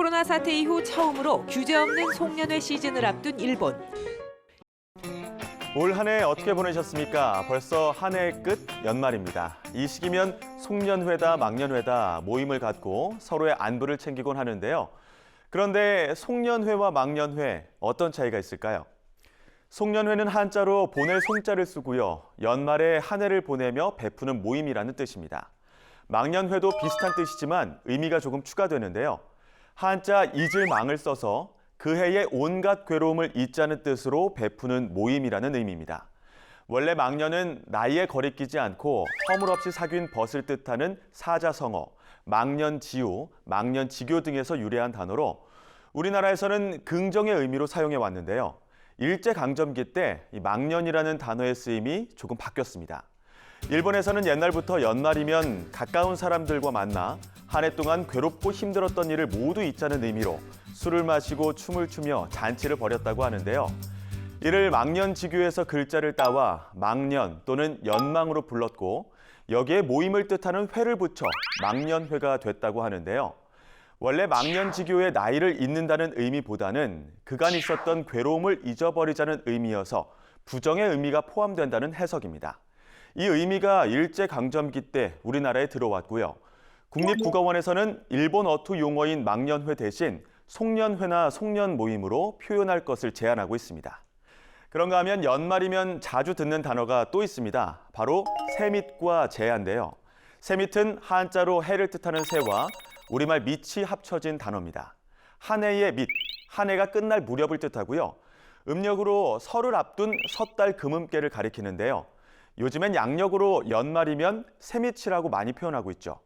코로나 사태 이후 처음으로 규제 없는 송년회 시즌을 앞둔 일본. 올 한 해 어떻게 보내셨습니까? 벌써 한 해의 끝 연말입니다. 이 시기면 송년회다 망년회다 모임을 갖고 서로의 안부를 챙기곤 하는데요. 그런데 송년회와 망년회 어떤 차이가 있을까요? 송년회는 한자로 보낼 송자를 쓰고요. 연말에 한 해를 보내며 베푸는 모임이라는 뜻입니다. 망년회도 비슷한 뜻이지만 의미가 조금 추가되는데요. 한자 잊을 망을 써서 그 해의 온갖 괴로움을 잊자는 뜻으로 베푸는 모임이라는 의미입니다. 원래 망년은 나이에 거리끼지 않고 허물없이 사귄 벗을 뜻하는 사자성어, 망년지우, 망년지교 등에서 유래한 단어로 우리나라에서는 긍정의 의미로 사용해 왔는데요. 일제강점기 때이 망년이라는 단어의 쓰임이 조금 바뀌었습니다. 일본에서는 옛날부터 연말이면 가까운 사람들과 만나 한 해 동안 괴롭고 힘들었던 일을 모두 잊자는 의미로 술을 마시고 춤을 추며 잔치를 벌였다고 하는데요. 이를 망년지교에서 글자를 따와 망년 또는 연망으로 불렀고 여기에 모임을 뜻하는 회를 붙여 망년회가 됐다고 하는데요. 원래 망년지교의 나이를 잊는다는 의미보다는 그간 있었던 괴로움을 잊어버리자는 의미여서 부정의 의미가 포함된다는 해석입니다. 이 의미가 일제강점기 때 우리나라에 들어왔고요. 국립국어원에서는 일본 어투 용어인 망년회 대신 송년회나 송년 모임으로 표현할 것을 제안하고 있습니다. 그런가 하면 연말이면 자주 듣는 단어가 또 있습니다. 바로 새밑과 재야인데요. 새밑은 한자로 해를 뜻하는 새와 우리말 밑이 합쳐진 단어입니다. 한 해의 밑, 한 해가 끝날 무렵을 뜻하고요. 음력으로 설을 앞둔 섣달 금음께를 가리키는데요. 요즘엔 양력으로 연말이면 새밑이라고 많이 표현하고 있죠.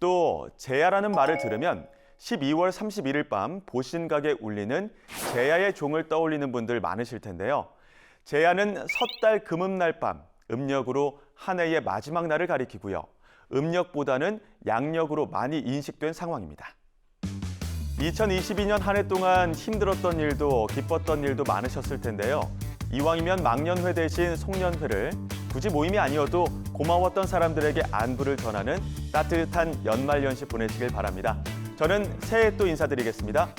또 제야라는 말을 들으면 12월 31일 밤 보신각에 울리는 제야의 종을 떠올리는 분들 많으실 텐데요. 제야는 섣달 금음날 밤 음력으로 한 해의 마지막 날을 가리키고요. 음력보다는 양력으로 많이 인식된 상황입니다. 2022년 한 해 동안 힘들었던 일도 기뻤던 일도 많으셨을 텐데요. 이왕이면 망년회 대신 송년회를 굳이 모임이 아니어도 고마웠던 사람들에게 안부를 전하는 따뜻한 연말 연시 보내시길 바랍니다. 저는 새해 또 인사드리겠습니다.